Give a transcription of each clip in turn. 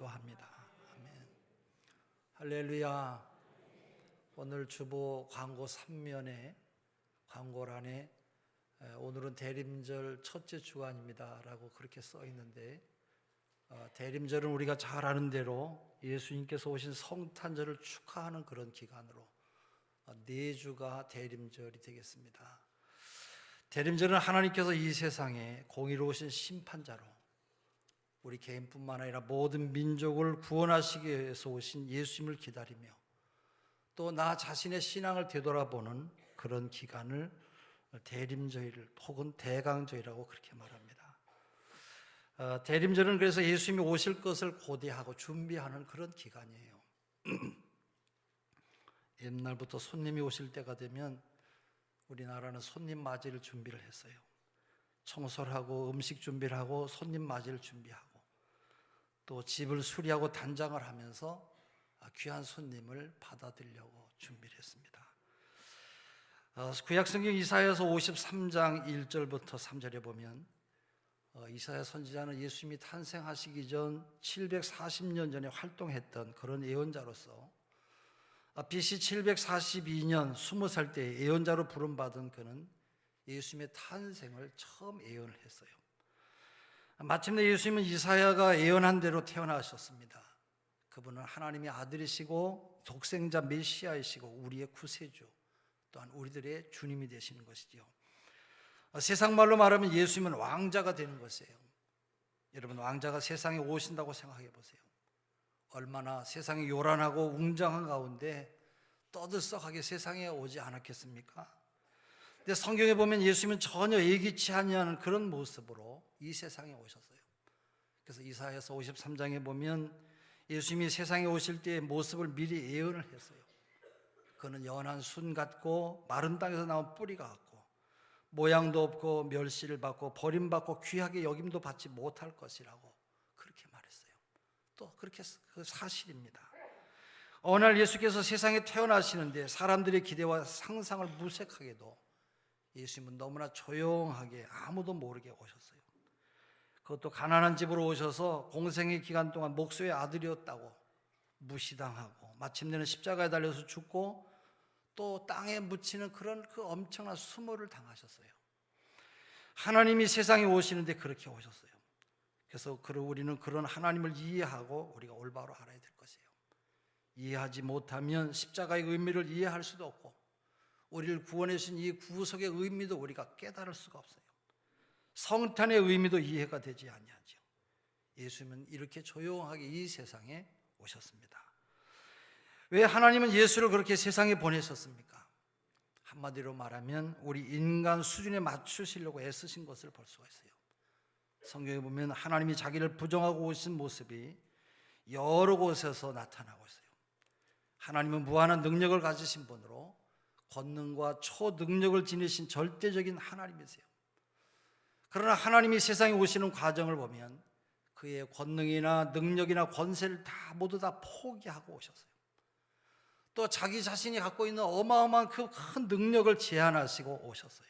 기도합니다. 아멘. 할렐루야. 오늘 주보 광고 3면에 광고란에 에, 오늘은 대림절 첫째 주간입니다라고 그렇게 써 있는데 어, 대림절은 우리가 잘 아는 대로 예수님께서 오신 성탄절을 축하하는 그런 기간으로 어, 네 주가 대림절이 되겠습니다. 대림절은 하나님께서 이 세상에 공의로우신 심판자로 우리 개인뿐만 아니라 모든 민족을 구원하시기 위해서 오신 예수님을 기다리며 또 나 자신의 신앙을 되돌아보는 그런 기간을 대림절을 혹은 대강절이라고 그렇게 말합니다. 어, 대림절은 그래서 예수님이 오실 것을 고대하고 준비하는 그런 기간이에요. 옛날부터 손님이 오실 때가 되면 우리나라는 손님 맞이를 준비를 했어요. 청소를 하고 음식 준비를 하고 손님 맞이를 준비하고 또 집을 수리하고 단장을 하면서 귀한 손님을 받아들이려고 준비를 했습니다. 어, 구약성경 이사야서 53장 1절부터 3절에 보면 어, 이사야 선지자는 예수님이 탄생하시기 전 740년 전에 활동했던 그런 예언자로서 아, BC 742년 20살 때 예언자로 부름받은 그는 예수님의 탄생을 처음 예언을 했어요. 마침내 예수님은 이사야가 예언한 대로 태어나셨습니다. 그분은 하나님의 아들이시고 독생자 메시아이시고 우리의 구세주 또한 우리들의 주님이 되시는 것이지요. 어, 세상 말로 말하면 예수님은 왕자가 되는 것이에요. 여러분 왕자가 세상에 오신다고 생각해 보세요. 얼마나 세상이 요란하고 웅장한 가운데 떠들썩하게 세상에 오지 않았겠습니까? 근데 성경에 보면 예수님은 전혀 예기치 아니하는 그런 모습으로 이 세상에 오셨어요. 그래서 이사야서 53장에 보면 예수님이 세상에 오실 때의 모습을 미리 예언을 했어요. 그는 연한 순 같고 마른 땅에서 나온 뿌리 같고 모양도 없고 멸시를 받고 버림받고 귀하게 여김도 받지 못할 것이라고 그렇게 말했어요. 또 그렇게 그 사실입니다. 어느 날 예수께서 세상에 태어나시는데 사람들의 기대와 상상을 무색하게도 예수님은 너무나 조용하게 아무도 모르게 오셨어요. 그것도 가난한 집으로 오셔서 공생의 기간 동안 목소의 아들이었다고 무시당하고 마침내는 십자가에 달려서 죽고 또 땅에 묻히는 그런 그 엄청난 수모를 당하셨어요. 하나님이 세상에 오시는데 그렇게 오셨어요. 그래서 그 우리는 그런 하나님을 이해하고 우리가 올바로 알아야 될 것이에요. 이해하지 못하면 십자가의 의미를 이해할 수도 없고 우리를 구원해 주신 이 구속의 의미도 우리가 깨달을 수가 없어요. 성탄의 의미도 이해가 되지 아니하죠. 예수님은 이렇게 조용하게 이 세상에 오셨습니다. 왜 하나님은 예수를 그렇게 세상에 보내셨습니까? 한마디로 말하면 우리 인간 수준에 맞추시려고 애쓰신 것을 볼 수가 있어요. 성경에 보면 하나님이 자기를 부정하고 오신 모습이 여러 곳에서 나타나고 있어요. 하나님은 무한한 능력을 가지신 분으로 권능과 초능력을 지니신 절대적인 하나님이세요. 그러나 하나님이 세상에 오시는 과정을 보면 그의 권능이나 능력이나 권세를 다 모두 다 포기하고 오셨어요. 또 자기 자신이 갖고 있는 어마어마한 그 큰 능력을 제한하시고 오셨어요.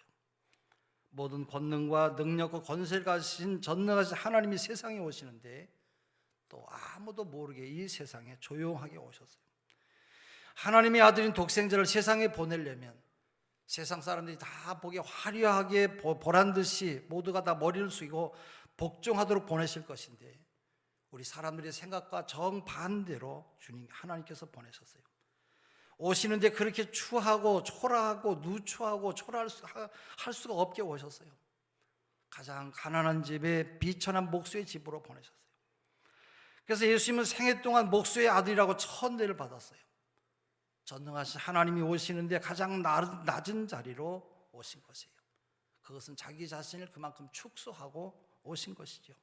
모든 권능과 능력과 권세를 가지신 전능하신 하나님이 세상에 오시는데 또 아무도 모르게 이 세상에 조용하게 오셨어요. 하나님의 아들인 독생자를 세상에 보내려면 세상 사람들이 다 보기 화려하게 보란 듯이 모두가 다 머리를 숙이고 복종하도록 보내실 것인데 우리 사람들의 생각과 정반대로 주님 하나님께서 보내셨어요. 오시는데 그렇게 추하고 초라하고 누추하고 초라할 수, 할 수가 없게 오셨어요. 가장 가난한 집에 비천한 목수의 집으로 보내셨어요. 그래서 예수님은 생애 동안 목수의 아들이라고 천대를 받았어요. 전능하신 하나님이 오시는데 가장 낮은 자리로 오신 것이에요. 그것은 자기 자신을 그만큼 축소하고 오신 것이죠.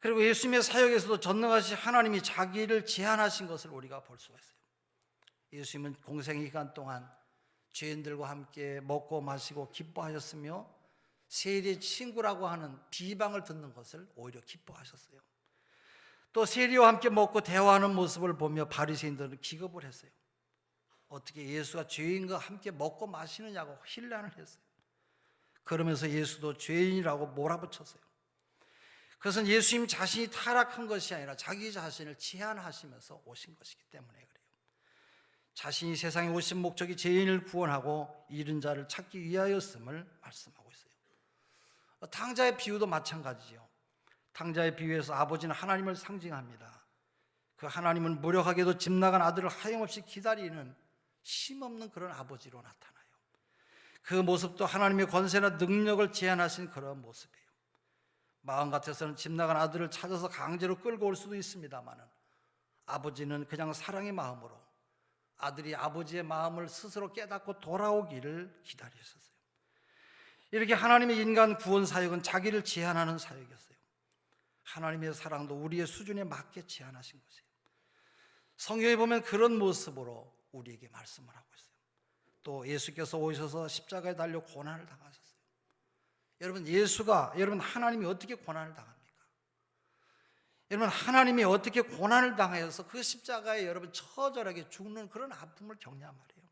그리고 예수님의 사역에서도 전능하신 하나님이 자기를 제한하신 것을 우리가 볼 수가 있어요. 예수님은 공생의 기간 동안 죄인들과 함께 먹고 마시고 기뻐하셨으며 세리의 친구라고 하는 비방을 듣는 것을 오히려 기뻐하셨어요. 또 세리와 함께 먹고 대화하는 모습을 보며 바리새인들은 기겁을 했어요. 어떻게 예수가 죄인과 함께 먹고 마시느냐고 힐난을 했어요. 그러면서 예수도 죄인이라고 몰아붙였어요. 그것은 예수님 자신이 타락한 것이 아니라 자기 자신을 제한하시면서 오신 것이기 때문에 그래요. 자신이 세상에 오신 목적이 죄인을 구원하고 잃은 자를 찾기 위하였음을 말씀하고 있어요. 탕자의 비유도 마찬가지죠. 탕자의 비유에서 아버지는 하나님을 상징합니다. 그 하나님은 무력하게도 집 나간 아들을 하염없이 기다리는 힘없는 그런 아버지로 나타나요. 그 모습도 하나님의 권세나 능력을 제한하신 그런 모습이에요. 마음 같아서는 집 나간 아들을 찾아서 강제로 끌고 올 수도 있습니다만은 아버지는 그냥 사랑의 마음으로 아들이 아버지의 마음을 스스로 깨닫고 돌아오기를 기다리셨어요. 이렇게 하나님의 인간 구원 사역은 자기를 제한하는 사역이었어요. 하나님의 사랑도 우리의 수준에 맞게 제한하신 것이에요. 성경에 보면 그런 모습으로 우리에게 말씀을 하고 있어요. 또 예수께서 오셔서 십자가에 달려 고난을 당하셨어요. 여러분 예수가 여러분 하나님이 어떻게 고난을 당합니까? 여러분 하나님이 어떻게 고난을 당하여서 그 십자가에 여러분 처절하게 죽는 그런 아픔을 겪냐 말이에요.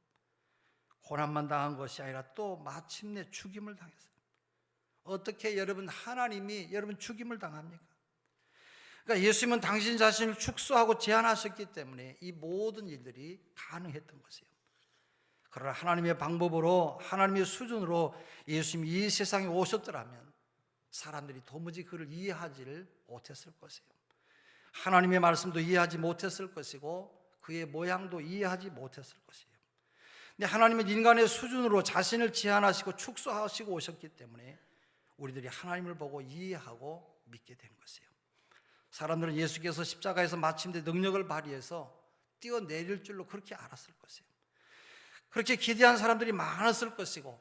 고난만 당한 것이 아니라 또 마침내 죽임을 당했어요. 어떻게 여러분 하나님이 여러분 죽임을 당합니까? 그러니까 예수님은 당신 자신을 축소하고 제한하셨기 때문에 이 모든 일들이 가능했던 것이에요. 그러나 하나님의 방법으로 하나님의 수준으로 예수님이 이 세상에 오셨더라면 사람들이 도무지 그를 이해하지를 못했을 것이에요. 하나님의 말씀도 이해하지 못했을 것이고 그의 모양도 이해하지 못했을 것이에요. 근데 하나님은 인간의 수준으로 자신을 제한하시고 축소하시고 오셨기 때문에 우리들이 하나님을 보고 이해하고 믿게 된 것이에요. 사람들은 예수께서 십자가에서 마침내 능력을 발휘해서 뛰어내릴 줄로 그렇게 알았을 것이에요. 그렇게 기대한 사람들이 많았을 것이고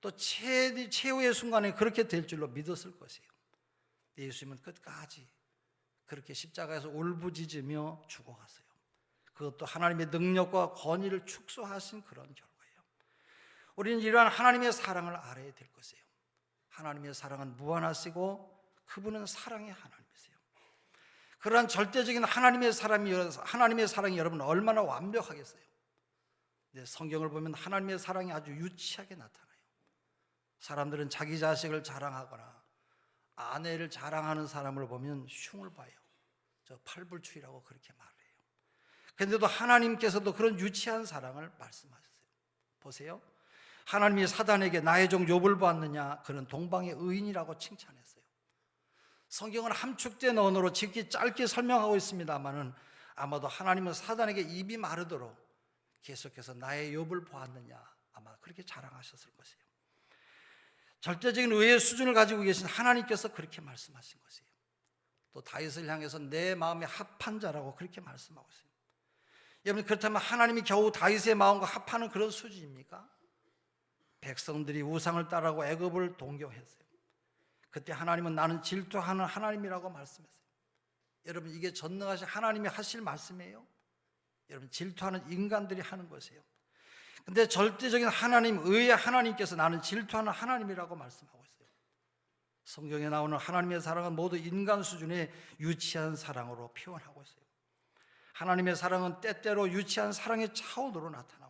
또 최, 최후의 순간에 그렇게 될 줄로 믿었을 것이에요. 예수님은 끝까지 그렇게 십자가에서 울부짖으며 죽어갔어요. 그것도 하나님의 능력과 권위를 축소하신 그런 결과예요. 우리는 이러한 하나님의 사랑을 알아야 될 것이에요. 하나님의 사랑은 무한하시고 그분은 사랑의 하나님이세요. 그러한 절대적인 하나님의 사랑이 하나님의 사랑이 여러분 얼마나 완벽하겠어요. 네, 성경을 보면 하나님의 사랑이 아주 유치하게 나타나요. 사람들은 자기 자식을 자랑하거나 아내를 자랑하는 사람을 보면 흉을 봐요. 저 팔불추이라고 그렇게 말해요. 그런데도 하나님께서도 그런 유치한 사랑을 말씀하셨어요. 보세요. 하나님이 사단에게 나의 종 욥을 보았느냐 그는 동방의 의인이라고 칭찬했어요. 성경은 함축된 언어로 직기 짧게 설명하고 있습니다만은 아마도 하나님은 사단에게 입이 마르도록 계속해서 나의 욥을 보았느냐 아마 그렇게 자랑하셨을 것이에요. 절대적인 의의 수준을 가지고 계신 하나님께서 그렇게 말씀하신 것이에요. 또 다윗을 향해서 내 마음에 합한 자라고 그렇게 말씀하고 있어요. 여러분 그렇다면 하나님이 겨우 다윗의 마음과 합하는 그런 수준입니까? 백성들이 우상을 따라고 애굽을 동경했어요. 그때 하나님은 나는 질투하는 하나님이라고 말씀했어요. 여러분 이게 전능하신 하나님이 하실 말씀이에요. 여러분 질투하는 인간들이 하는 것이에요. 근데 절대적인 하나님, 의의 하나님께서 나는 질투하는 하나님이라고 말씀하고 있어요. 성경에 나오는 하나님의 사랑은 모두 인간 수준의 유치한 사랑으로 표현하고 있어요. 하나님의 사랑은 때때로 유치한 사랑의 차원으로 있어요.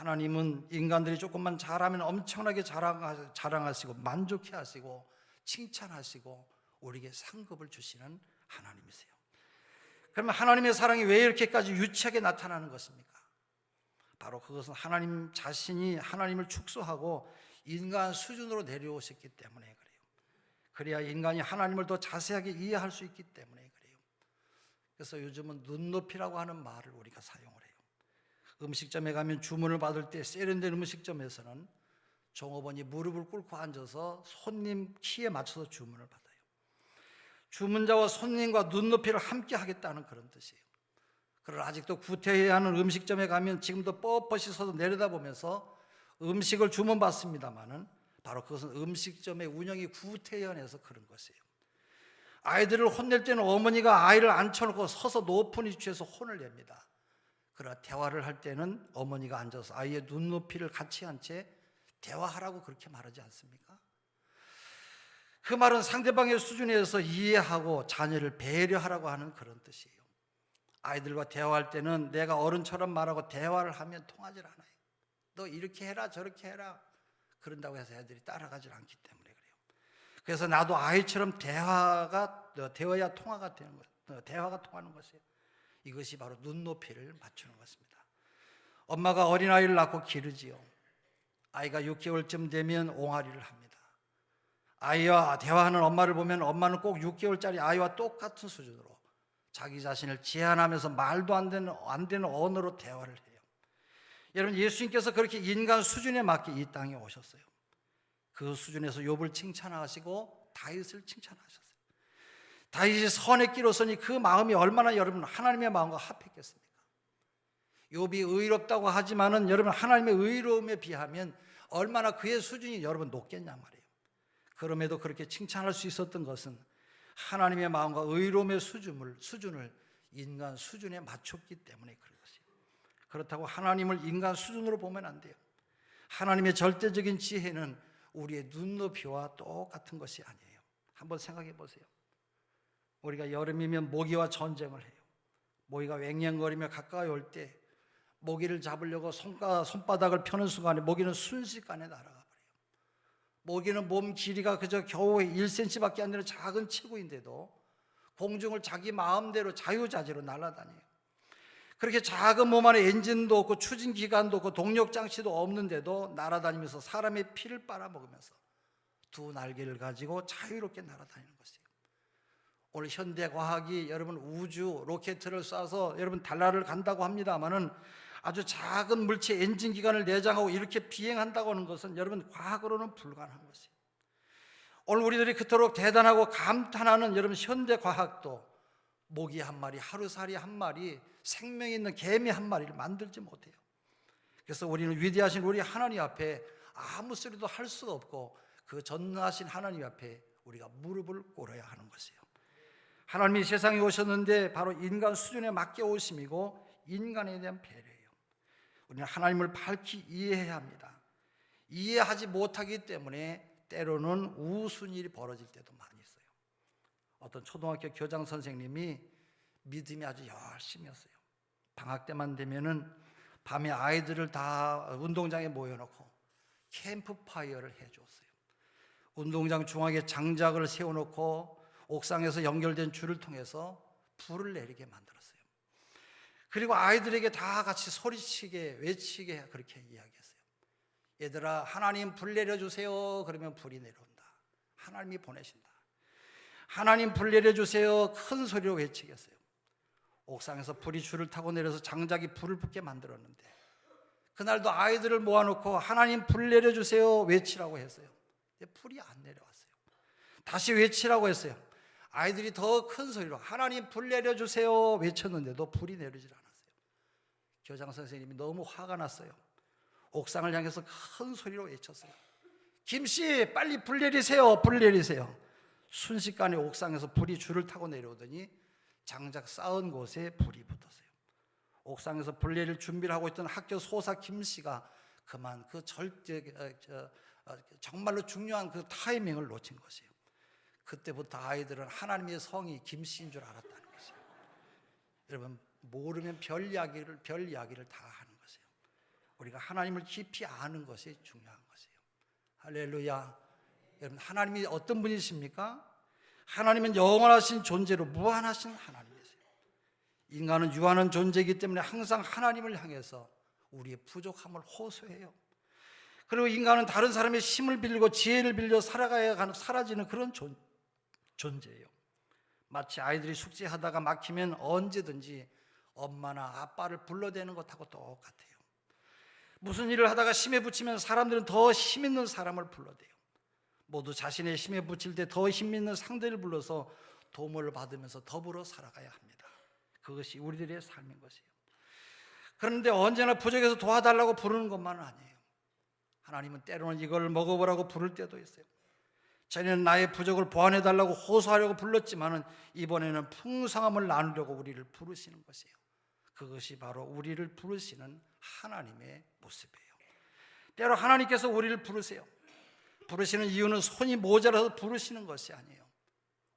하나님은 인간들이 조금만 잘하면 엄청나게 자랑하시고 만족해 하시고 칭찬하시고 우리에게 상급을 주시는 하나님이세요. 그러면 하나님의 사랑이 왜 이렇게까지 유치하게 나타나는 것입니까? 바로 그것은 하나님 자신이 하나님을 축소하고 인간 수준으로 내려오셨기 때문에 그래요. 그래야 인간이 하나님을 더 자세하게 이해할 수 있기 때문에 그래요. 그래서 요즘은 눈높이라고 하는 말을 우리가 사용을. 음식점에 가면 주문을 받을 때 세련된 음식점에서는 종업원이 무릎을 꿇고 앉아서 손님 키에 맞춰서 주문을 받아요. 주문자와 손님과 눈높이를 함께 하겠다는 그런 뜻이에요. 그러나 아직도 구태해야 하는 음식점에 가면 지금도 뻣뻣이 서서 내려다보면서 음식을 주문받습니다만은 바로 그것은 음식점의 운영이 구태연해서 그런 것이에요. 아이들을 혼낼 때는 어머니가 아이를 앉혀놓고 서서 높은 위치에서 혼을 냅니다. 그러나 대화를 할 때는 어머니가 앉아서 아이의 눈높이를 같이 한 채 대화하라고 그렇게 말하지 않습니까? 그 말은 상대방의 수준에서 이해하고 자녀를 배려하라고 하는 그런 뜻이에요. 아이들과 대화할 때는 내가 어른처럼 말하고 대화를 하면 통하지 않아요. 너 이렇게 해라 저렇게 해라 그런다고 해서 애들이 따라가지 않기 때문에 그래요. 그래서 나도 아이처럼 대화가 어, 되어야 통화가 되는 것, 어, 대화가 통하는 것이에요. 이것이 바로 눈높이를 맞추는 것입니다. 엄마가 어린 아이를 낳고 기르지요. 아이가 6개월쯤 되면 옹알이를 합니다. 아이와 대화하는 엄마를 보면 엄마는 꼭 6개월짜리 아이와 똑같은 수준으로 자기 자신을 제한하면서 말도 안 되는 안 되는 언어로 대화를 해요. 여러분 예수님께서 그렇게 인간 수준에 맞게 이 땅에 오셨어요. 그 수준에서 욥을 칭찬하시고 다윗을 칭찬하셨어요. 다윗이 선의 길로 서니 그 마음이 얼마나 여러분 하나님의 마음과 합했겠습니까? 욥이 의롭다고 하지만은 여러분 하나님의 의로움에 비하면 얼마나 그의 수준이 여러분 높겠냐 말이에요. 그럼에도 그렇게 칭찬할 수 있었던 것은 하나님의 마음과 의로움의 수준을 수준을 인간 수준에 맞췄기 때문에 그런 것이에요. 그렇다고 하나님을 인간 수준으로 보면 안 돼요. 하나님의 절대적인 지혜는 우리의 눈높이와 똑같은 것이 아니에요. 한번 생각해 보세요. 우리가 여름이면 모기와 전쟁을 해요. 모기가 왱왱거리며 가까이 올 때 모기를 잡으려고 손가, 손바닥을 펴는 순간에 모기는 순식간에 날아가 버려요. 모기는 몸 길이가 그저 겨우 1cm밖에 안 되는 작은 치구인데도 공중을 자기 마음대로 자유자재로 날아다녀요. 그렇게 작은 몸 안에 엔진도 없고 추진 기관도 없고 동력 장치도 없는데도 날아다니면서 사람의 피를 빨아먹으면서 두 날개를 가지고 자유롭게 날아다니는 것이에요. 오늘 현대 과학이 여러분 우주 로켓을 쏴서 여러분 달나라를 간다고 합니다만은 아주 작은 물체 엔진 기관을 내장하고 이렇게 비행한다고 하는 것은 여러분 과학으로는 불가능한 것이에요. 오늘 우리들이 그토록 대단하고 감탄하는 여러분 현대 과학도 모기 한 마리, 하루살이 한 마리, 생명 있는 개미 한 마리를 만들지 못해요. 그래서 우리는 위대하신 우리 하나님 앞에 아무 소리도 할 수 없고 그 전능하신 하나님 앞에 우리가 무릎을 꿇어야 하는 것이에요. 하나님이 세상에 오셨는데 바로 인간 수준에 맞게 오심이고 인간에 대한 배려예요. 우리는 하나님을 밝히 이해해야 합니다. 이해하지 못하기 때문에 때로는 우스운 일이 벌어질 때도 많이 있어요. 어떤 초등학교 교장 선생님이 믿음이 아주 열심이었어요. 방학 때만 되면은 밤에 아이들을 다 운동장에 모여놓고 캠프파이어를 해주었어요. 운동장 중앙에 장작을 세워놓고 옥상에서 연결된 줄을 통해서 불을 내리게 만들었어요. 그리고 아이들에게 다 같이 소리치게 외치게 그렇게 이야기했어요. 얘들아 하나님 불 내려주세요. 그러면 불이 내려온다. 하나님이 보내신다. 하나님 불 내려주세요. 큰 소리로 외치겠어요. 옥상에서 불이 줄을 타고 내려서 장작이 불을 붙게 만들었는데 그날도 아이들을 모아놓고 하나님 불 내려주세요 외치라고 했어요. 근데 불이 안 내려왔어요. 다시 외치라고 했어요. 아이들이 더 큰 소리로 하나님 불 내려주세요 외쳤는데도 불이 내리질 않았어요. 교장 선생님이 너무 화가 났어요. 옥상을 향해서 큰 소리로 외쳤어요. 김씨 빨리 불 내리세요 불 내리세요. 순식간에 옥상에서 불이 줄을 타고 내려오더니 장작 쌓은 곳에 불이 붙었어요. 옥상에서 불례를 준비를 하고 있던 학교 소사 김 씨가 그만 그 절대 어, 저, 어, 정말로 중요한 그 타이밍을 놓친 것이에요. 그때부터 아이들은 하나님의 성이 김 씨인 줄 알았다는 것이에요. 여러분 모르면 별 이야기를 별 이야기를 다 하는 것이에요. 우리가 하나님을 깊이 아는 것이 중요한 것이에요. 할렐루야. 여러분 하나님이 어떤 분이십니까? 하나님은 영원하신 존재로 무한하신 하나님이세요. 인간은 유한한 존재이기 때문에 항상 하나님을 향해서 우리의 부족함을 호소해요. 그리고 인간은 다른 사람의 힘을 빌리고 지혜를 빌려 살아가야 하는 사라지는 그런 존, 존재예요. 마치 아이들이 숙제하다가 막히면 언제든지 엄마나 아빠를 불러대는 것하고 똑같아요. 무슨 일을 하다가 힘에 붙이면 사람들은 더 힘 있는 사람을 불러대요. 모두 자신의 힘에 붙일 때 더 힘 있는 상대를 불러서 도움을 받으면서 더불어 살아가야 합니다. 그것이 우리들의 삶인 것이에요. 그런데 언제나 부족해서 도와달라고 부르는 것만은 아니에요. 하나님은 때로는 이걸 먹어보라고 부를 때도 있어요. 전에는 나의 부족을 보완해 달라고 호소하려고 불렀지만은 이번에는 풍성함을 나누려고 우리를 부르시는 것이에요. 그것이 바로 우리를 부르시는 하나님의 모습이에요. 때로 하나님께서 우리를 부르세요. 부르시는 이유는 손이 모자라서 부르시는 것이 아니에요.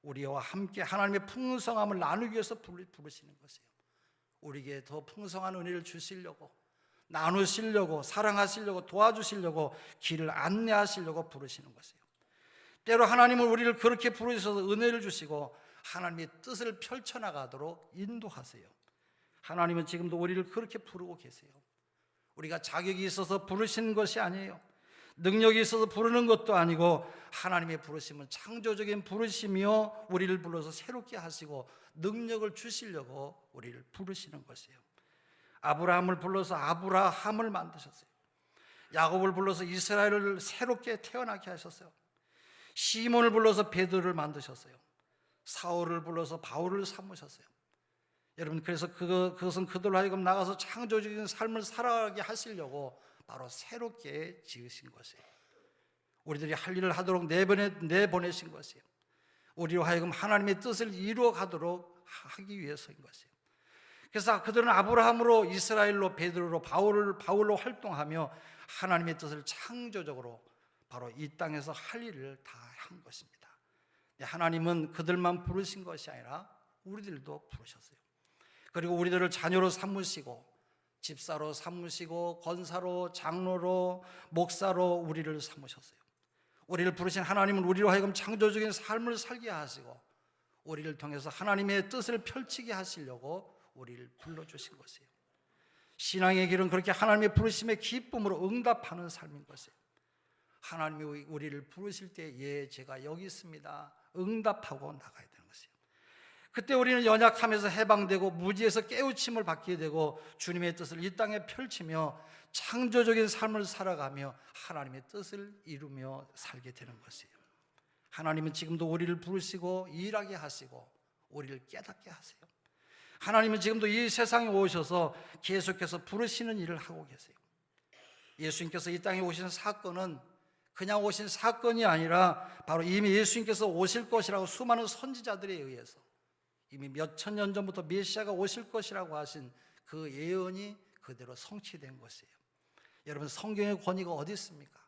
우리와 함께 하나님의 풍성함을 나누기 위해서 부르시는 것이에요. 우리에게 더 풍성한 은혜를 주시려고 나누시려고 사랑하시려고 도와주시려고 길을 안내하시려고 부르시는 것이에요. 때로 하나님은 우리를 그렇게 부르셔서 은혜를 주시고 하나님의 뜻을 펼쳐나가도록 인도하세요. 하나님은 지금도 우리를 그렇게 부르고 계세요. 우리가 자격이 있어서 부르신 것이 아니에요. 능력이 있어서 부르는 것도 아니고 하나님의 부르심은 창조적인 부르심이요 우리를 불러서 새롭게 하시고 능력을 주시려고 우리를 부르시는 것이에요. 아브라함을 불러서 아브라함을 만드셨어요. 야곱을 불러서 이스라엘을 새롭게 태어나게 하셨어요. 시몬을 불러서 베드로를 만드셨어요. 사울을 불러서 바울을 삼으셨어요. 여러분 그래서 그, 그것은 그들로 하여금 나가서 창조적인 삶을 살아가게 하시려고 바로 새롭게 지으신 것이에요. 우리들이 할 일을 하도록 내보내, 내보내신 것이에요. 우리로 하여금 하나님의 뜻을 이루어 가도록 하기 위해서인 것이에요. 그래서 그들은 아브라함으로 이스라엘로 베드로로 바울을 바울로 활동하며 하나님의 뜻을 창조적으로 바로 이 땅에서 할 일을 다 한 것입니다. 하나님은 그들만 부르신 것이 아니라 우리들도 부르셨어요. 그리고 우리들을 자녀로 삼으시고 집사로 삼으시고 권사로 장로로 목사로 우리를 삼으셨어요. 우리를 부르신 하나님은 우리로 하여금 창조적인 삶을 살게 하시고 우리를 통해서 하나님의 뜻을 펼치게 하시려고 우리를 불러 주신 것이에요. 신앙의 길은 그렇게 하나님의 부르심에 기쁨으로 응답하는 삶인 것이에요. 하나님이 우리를 부르실 때 예, 제가 여기 있습니다. 응답하고 나가야 되는 것이에요. 그때 우리는 연약하면서 해방되고 무지에서 깨우침을 받게 되고 주님의 뜻을 이 땅에 펼치며 창조적인 삶을 살아가며 하나님의 뜻을 이루며 살게 되는 것이에요. 하나님은 지금도 우리를 부르시고 일하게 하시고 우리를 깨닫게 하세요. 하나님은 지금도 이 세상에 오셔서 계속해서 부르시는 일을 하고 계세요. 예수님께서 이 땅에 오신 사건은 그냥 오신 사건이 아니라 바로 이미 예수님께서 오실 것이라고 수많은 선지자들에 의해서 이미 몇 천 년 전부터 메시아가 오실 것이라고 하신 그 예언이 그대로 성취된 것이에요. 여러분 성경의 권위가 어디 있습니까?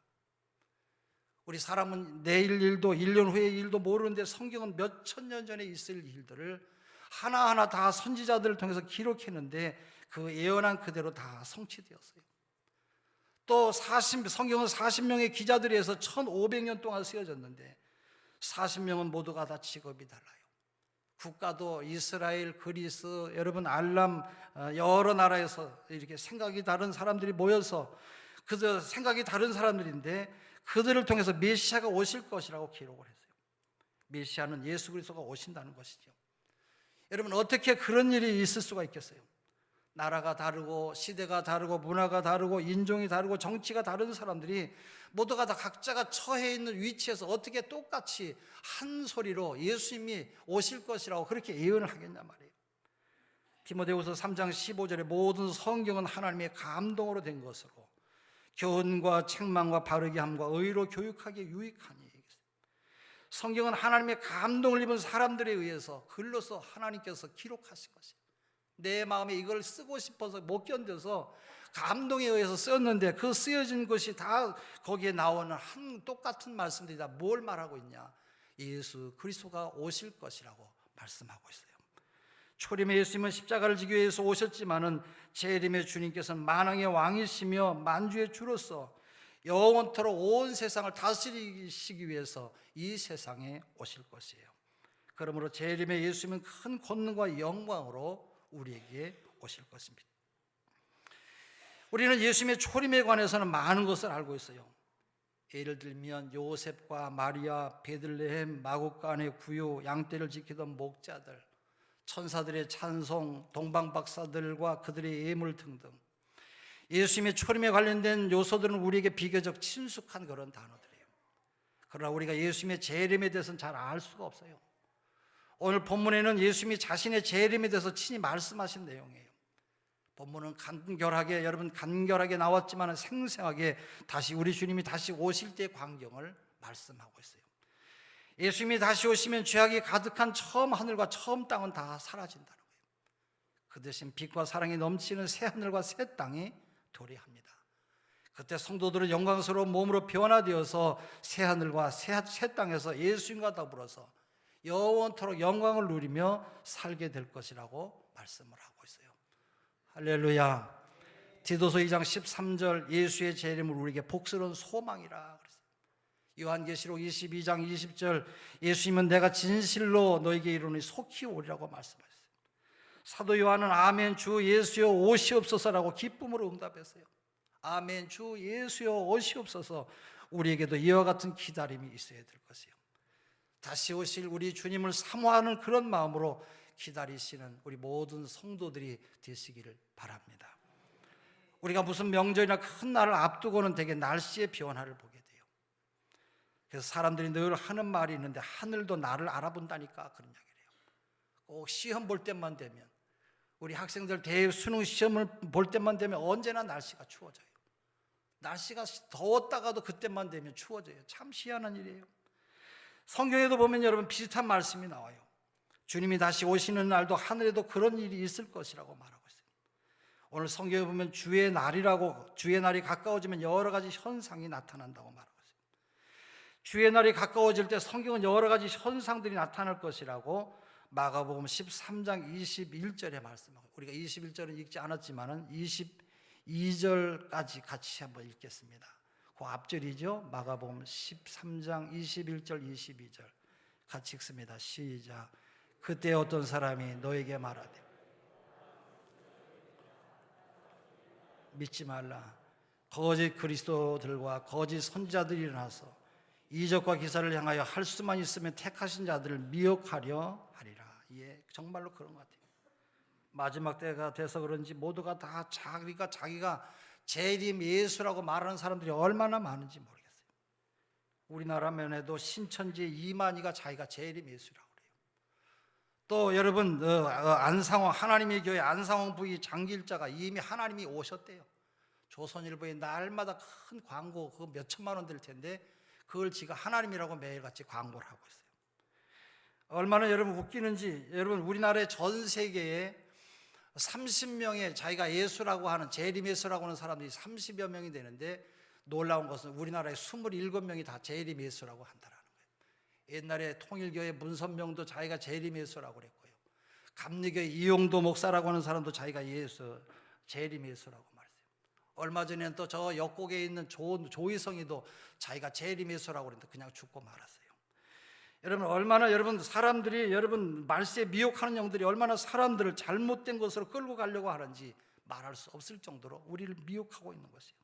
우리 사람은 내일 일도 1년 후의 일도 모르는데 성경은 몇 천 년 전에 있을 일들을 하나하나 다 선지자들을 통해서 기록했는데 그 예언한 그대로 다 성취되었어요. 또 40, 성경은 40명의 기자들이 해서 1500년 동안 쓰여졌는데 40명은 모두가 다 직업이 달라요. 국가도 이스라엘, 그리스, 여러분 알람 어, 여러 나라에서 이렇게 생각이 다른 사람들이 모여서 그들 생각이 다른 사람들인데 그들을 통해서 메시아가 오실 것이라고 기록을 했어요. 메시아는 예수 그리스도가 오신다는 것이죠. 여러분 어떻게 그런 일이 있을 수가 있겠어요? 나라가 다르고 시대가 다르고 문화가 다르고 인종이 다르고 정치가 다른 사람들이 모두가 다 각자가 처해 있는 위치에서 어떻게 똑같이 한 소리로 예수님이 오실 것이라고 그렇게 예언을 하겠냐 말이에요. 디모데후서 3장 15절에 모든 성경은 하나님의 감동으로 된 것으로 교훈과 책망과 바르게 함과 의로 교육하기에 유익하니 성경은 하나님의 감동을 입은 사람들에 의해서 글로서 하나님께서 기록하신 것이에요. 내 마음에 이걸 쓰고 싶어서 못 견뎌서 감동에 의해서 썼는데 그 쓰여진 것이 다 거기에 나오는 한 똑같은 말씀들이 다 뭘 말하고 있냐? 예수 그리스도가 오실 것이라고 말씀하고 있어요. 초림의 예수님은 십자가를 지기 위해서 오셨지만은 재림의 주님께서는 만왕의 왕이시며 만주의 주로서 영원토록 온 세상을 다스리시기 위해서 이 세상에 오실 것이에요. 그러므로 재림의 예수님은 큰 권능과 영광으로 우리에게 오실 것입니다. 우리는 예수님의 초림에 관해서는 많은 것을 알고 있어요. 예를 들면 요셉과 마리아, 베들레헴, 마곡간의 구유, 양떼를 지키던 목자들, 천사들의 찬송, 동방박사들과 그들의 예물 등등. 예수님의 초림에 관련된 요소들은 우리에게 비교적 친숙한 그런 단어들이에요. 그러나 우리가 예수님의 재림에 대해서는 잘 알 수가 없어요. 오늘 본문에는 예수님이 자신의 재림에 대해서 친히 말씀하신 내용이에요. 본문은 간결하게 여러분 간결하게 나왔지만 생생하게 다시 우리 주님이 다시 오실 때의 광경을 말씀하고 있어요. 예수님이 다시 오시면 죄악이 가득한 처음 하늘과 처음 땅은 다 사라진다는 거예요. 그 대신 빛과 사랑이 넘치는 새 하늘과 새 땅이 도래합니다. 그때 성도들은 영광스러운 몸으로 변화되어서 새 하늘과 새, 새 땅에서 예수님과 더불어서 영원토록 영광을 누리며 살게 될 것이라고 말씀을 하고 있어요. 할렐루야. 디도서 2장 13절 예수의 재림을 우리에게 복스러운 소망이라 그랬어요. 요한계시록 22장 20절 예수님은 내가 진실로 너에게 이르노니 속히 오리라고 말씀하셨어요. 사도 요한은 아멘 주 예수여 오시옵소서라고 기쁨으로 응답했어요. 아멘 주 예수여 오시옵소서 우리에게도 이와 같은 기다림이 있어야 될 것이요. 다시 오실 우리 주님을 사모하는 그런 마음으로 기다리시는 우리 모든 성도들이 되시기를 바랍니다. 우리가 무슨 명절이나 큰 날을 앞두고는 되게 날씨의 변화를 보게 돼요. 그래서 사람들이 늘 하는 말이 있는데 하늘도 나를 알아본다니까 그런 이야기를 해요. 꼭 시험 볼 때만 되면 우리 학생들 대학 수능 시험을 볼 때만 되면 언제나 날씨가 추워져요. 날씨가 더웠다가도 그때만 되면 추워져요. 참 희한한 일이에요. 성경에도 보면 여러분 비슷한 말씀이 나와요. 주님이 다시 오시는 날도 하늘에도 그런 일이 있을 것이라고 말하고 있어요. 오늘 성경에 보면 주의 날이라고 주의 날이 가까워지면 여러 가지 현상이 나타난다고 말하고 있어요. 주의 날이 가까워질 때 성경은 여러 가지 현상들이 나타날 것이라고 마가복음 13장 21절에 말씀하고 우리가 21절은 읽지 않았지만은 22절까지 같이 한번 읽겠습니다. 그 앞절이죠. 마가복음 13장 21절 22절 같이 읽습니다. 시작. 그때 어떤 사람이 너에게 말하되 믿지 말라. 거짓 그리스도들과 거짓 선자들이 일어나서 이적과 기사를 향하여 할 수만 있으면 택하신 자들을 미혹하려 하리라. 예, 정말로 그런 것 같아요. 마지막 때가 돼서 그런지 모두가 다 자기가 자기가 재림 예수라고 말하는 사람들이 얼마나 많은지 모르겠어요. 우리나라 면에도 신천지 이만희가 자기가 재림 예수라고 그래요. 또 여러분 어, 어, 안상홍 하나님의 교회 안상홍 부의 장길자가 이미 하나님이 오셨대요. 조선일보에 날마다 큰 광고 그 몇 천만 원 될 텐데 그걸 지가 하나님이라고 매일같이 광고를 하고 있어요. 얼마나 여러분 웃기는지 여러분 우리나라의 전 세계에 30명의 자기가 예수라고 하는 재림 예수라고 하는 사람들이 30여 명이 되는데 놀라운 것은 우리나라에 27명이 다 재림 예수라고 한다라는 거예요. 옛날에 통일교회 문선명도 자기가 재림 예수라고 그랬고요. 감리교회 이용도 목사라고 하는 사람도 자기가 예수 재림 예수라고 말했어요. 얼마 전에는 또 저 역곡에 있는 조, 조희성이도 자기가 재림 예수라고 그랬는데 그냥 죽고 말았어요. 여러분 얼마나 여러분 사람들이 여러분 말세에 미혹하는 영들이 얼마나 사람들을 잘못된 것으로 끌고 가려고 하는지 말할 수 없을 정도로 우리를 미혹하고 있는 것이에요.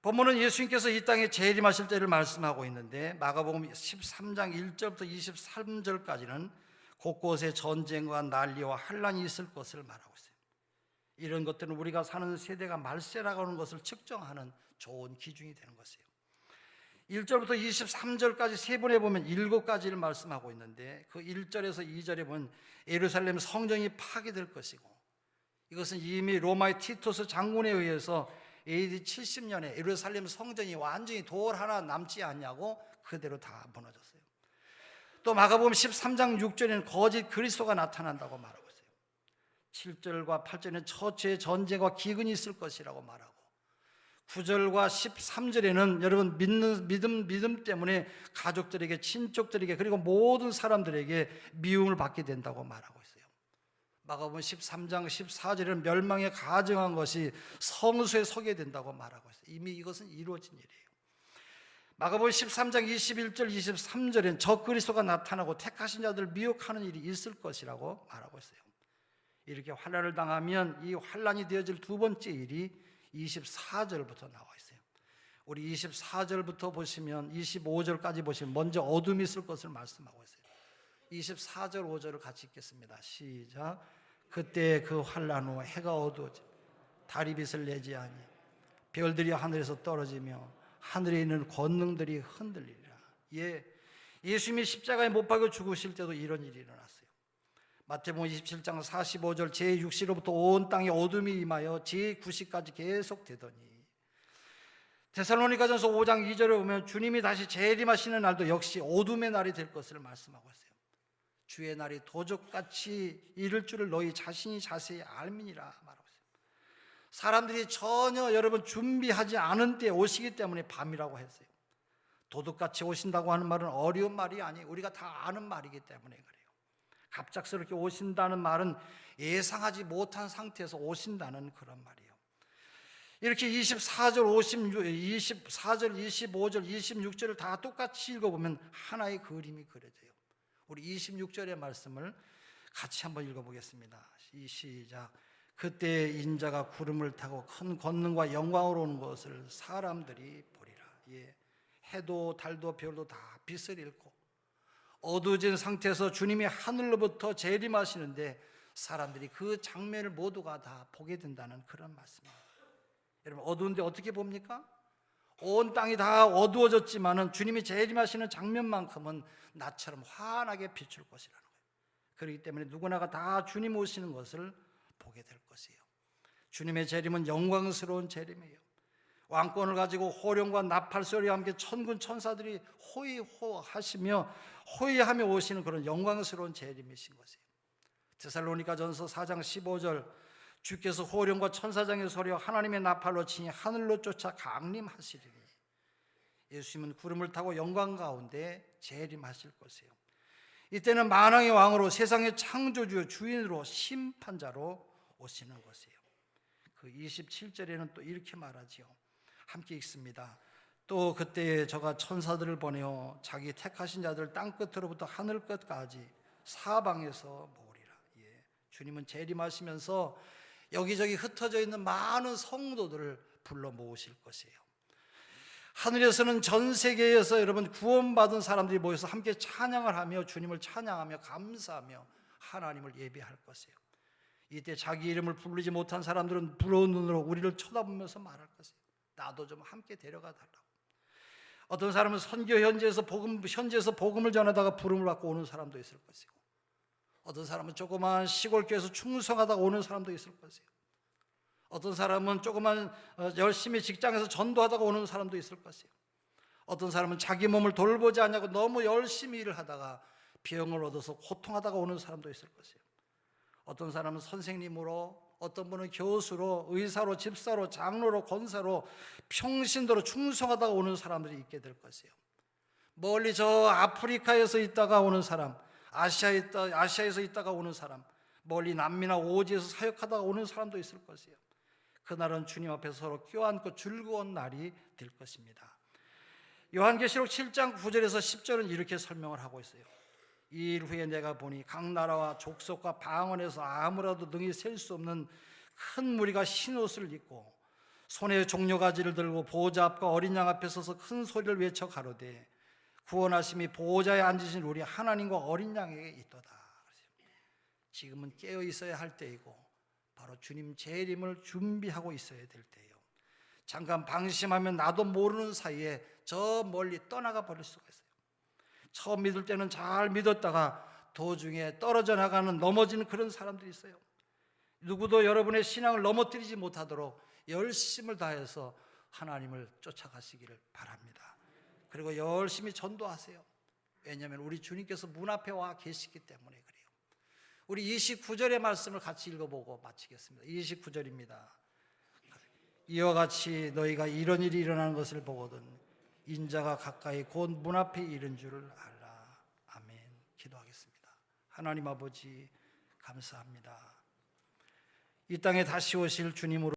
본문은 예수님께서 이 땅에 재림하실 때를 말씀하고 있는데 마가복음 13장 1절부터 23절까지는 곳곳에 전쟁과 난리와 환란이 있을 것을 말하고 있어요. 이런 것들은 우리가 사는 세대가 말세라고 하는 것을 측정하는 좋은 기준이 되는 것이에요. 1절부터 23절까지 세 번에 보면 일곱 가지를 말씀하고 있는데 그 1절에서 2절에 보면 예루살렘 성전이 파괴될 것이고 이것은 이미 로마의 티토스 장군에 의해서 AD 70년에 예루살렘 성전이 완전히 돌 하나 남지 않냐고 그대로 다 무너졌어요. 또 마가복음 13장 6절에는 거짓 그리스도가 나타난다고 말하고 있어요. 7절과 8절에는 처치의 전쟁과 기근이 있을 것이라고 말하고 9절과 13절에는 여러분 믿는 믿음 믿음 때문에 가족들에게 친족들에게 그리고 모든 사람들에게 미움을 받게 된다고 말하고 있어요. 마가복음 13장 14절에는 멸망에 가증한 것이 성수에 서게 된다고 말하고 있어요. 이미 이것은 이루어진 일이에요. 마가복음 13장 21절 23절엔 저 그리스도가 나타나고 택하신 자들 미혹하는 일이 있을 것이라고 말하고 있어요. 이렇게 환란을 당하면 이 환란이 되어질 두 번째 일이 24절부터 나와 있어요. 우리 24절부터 보시면 25절까지 보시면 먼저 어둠이 있을 것을 말씀하고 있어요. 24절 5절을 같이 읽겠습니다. 시작. 그때 그 환란 후 해가 어두워지 달이 빛을 내지 아니 별들이 하늘에서 떨어지며 하늘에 있는 권능들이 흔들리리라. 예. 예수님이 십자가에 못 박혀 죽으실 때도 이런 일이 일어났어요. 마태복음 27장 45절 제6시로부터 온 땅에 어둠이 임하여 제9시까지 계속 되더니 데살로니가전서 5장 2절에 보면 주님이 다시 재림하시는 날도 역시 어둠의 날이 될 것을 말씀하고 있어요. 주의 날이 도적같이 이를 줄을 너희 자신이 자세히 알미니라 말하고 있어요. 사람들이 전혀 여러분 준비하지 않은 때 오시기 때문에 밤이라고 했어요. 도둑같이 오신다고 하는 말은 어려운 말이 아니 우리가 다 아는 말이기 때문에 그래요. 갑작스럽게 오신다는 말은 예상하지 못한 상태에서 오신다는 그런 말이에요. 이렇게 24절, 56, 24절, 25절, 26절을 다 똑같이 읽어보면 하나의 그림이 그려져요. 우리 26절의 말씀을 같이 한번 읽어보겠습니다. 이 시작. 그때 인자가 구름을 타고 큰 권능과 영광으로 오는 것을 사람들이 보리라. 예. 해도 달도 별도 다 빛을 잃고 어두워진 상태에서 주님이 하늘로부터 재림하시는데 사람들이 그 장면을 모두가 다 보게 된다는 그런 말씀입니다. 여러분 어두운데 어떻게 봅니까? 온 땅이 다 어두워졌지만은 주님이 재림하시는 장면만큼은 나처럼 환하게 비출 것이라는 거예요. 그렇기 때문에 누구나가 다 주님 오시는 것을 보게 될 것이에요. 주님의 재림은 영광스러운 재림이에요. 왕권을 가지고 호령과 나팔 소리와 함께 천군 천사들이 호의호하시며 호의하며 오시는 그런 영광스러운 재림이신 것이에요. 데살로니가 전서 4장 15절 주께서 호령과 천사장의 소리와 하나님의 나팔로 치니 하늘로 쫓아 강림하시리니 예수님은 구름을 타고 영광 가운데 재림하실 것이에요. 이때는 만왕의 왕으로 세상의 창조주 주인으로 심판자로 오시는 것이에요. 그 27절에는 또 이렇게 말하지요. 함께 읽습니다. 또 그때 저가 천사들을 보내어 자기 택하신 자들 땅 끝으로부터 하늘 끝까지 사방에서 모으리라. 예. 주님은 재림하시면서 여기저기 흩어져 있는 많은 성도들을 불러 모으실 것이에요. 하늘에서는 전 세계에서 여러분 구원받은 사람들이 모여서 함께 찬양을 하며 주님을 찬양하며 감사하며 하나님을 예배할 것이에요. 이때 자기 이름을 부르지 못한 사람들은 부러운 눈으로 우리를 쳐다보면서 말할 것이에요. 나도 좀 함께 데려가 달라고. 어떤 사람은 선교 현지에서 복음 현지에서 복음을 전하다가 부름을 받고 오는 사람도 있을 것이고, 어떤 사람은 조그만 시골 교회에서 충성하다가 오는 사람도 있을 것이에요. 어떤 사람은 조그만 어, 열심히 직장에서 전도하다가 오는 사람도 있을 것이에요. 어떤 사람은 자기 몸을 돌보지 않냐고 너무 열심히 일을 하다가 병을 얻어서 고통하다가 오는 사람도 있을 것이에요. 어떤 사람은 선생님으로, 어떤 분은 교수로, 의사로, 집사로, 장로로, 권사로, 평신도로 충성하다가 오는 사람들이 있게 될 것이에요. 멀리 저 아프리카에서 있다가 오는 사람, 아시아에 있다, 아시아에서 있다가 오는 사람, 멀리 남미나 오지에서 사역하다가 오는 사람도 있을 것이에요. 그날은 주님 앞에서 서로 껴안고 즐거운 날이 될 것입니다. 요한계시록 7장 9절에서 10절은 이렇게 설명을 하고 있어요. 이 일 후에 내가 보니 각 나라와 족속과 방언에서 아무라도 능히 셀 수 없는 큰 무리가 흰 옷을 입고 손에 종려가지를 들고 보호자 앞과 어린 양 앞에 서서 큰 소리를 외쳐 가로되 구원하심이 보호자에 앉으신 우리 하나님과 어린 양에게 있도다. 지금은 깨어 있어야 할 때이고 바로 주님 재림을 준비하고 있어야 될 때예요. 잠깐 방심하면 나도 모르는 사이에 저 멀리 떠나가 버릴 수가 있어요. 처음 믿을 때는 잘 믿었다가 도중에 떨어져 나가는 넘어지는 그런 사람들이 있어요. 누구도 여러분의 신앙을 넘어뜨리지 못하도록 열심을 다해서 하나님을 쫓아가시기를 바랍니다. 그리고 열심히 전도하세요. 왜냐하면 우리 주님께서 문 앞에 와 계시기 때문에 그래요. 우리 29절의 말씀을 같이 읽어보고 마치겠습니다. 29절입니다. 이와 같이 너희가 이런 일이 일어나는 것을 보거든 인자가 가까이 곧 문 앞에 이른 줄을 알라. 아멘. 기도하겠습니다. 하나님 아버지 감사합니다. 이 땅에 다시 오실 주님으로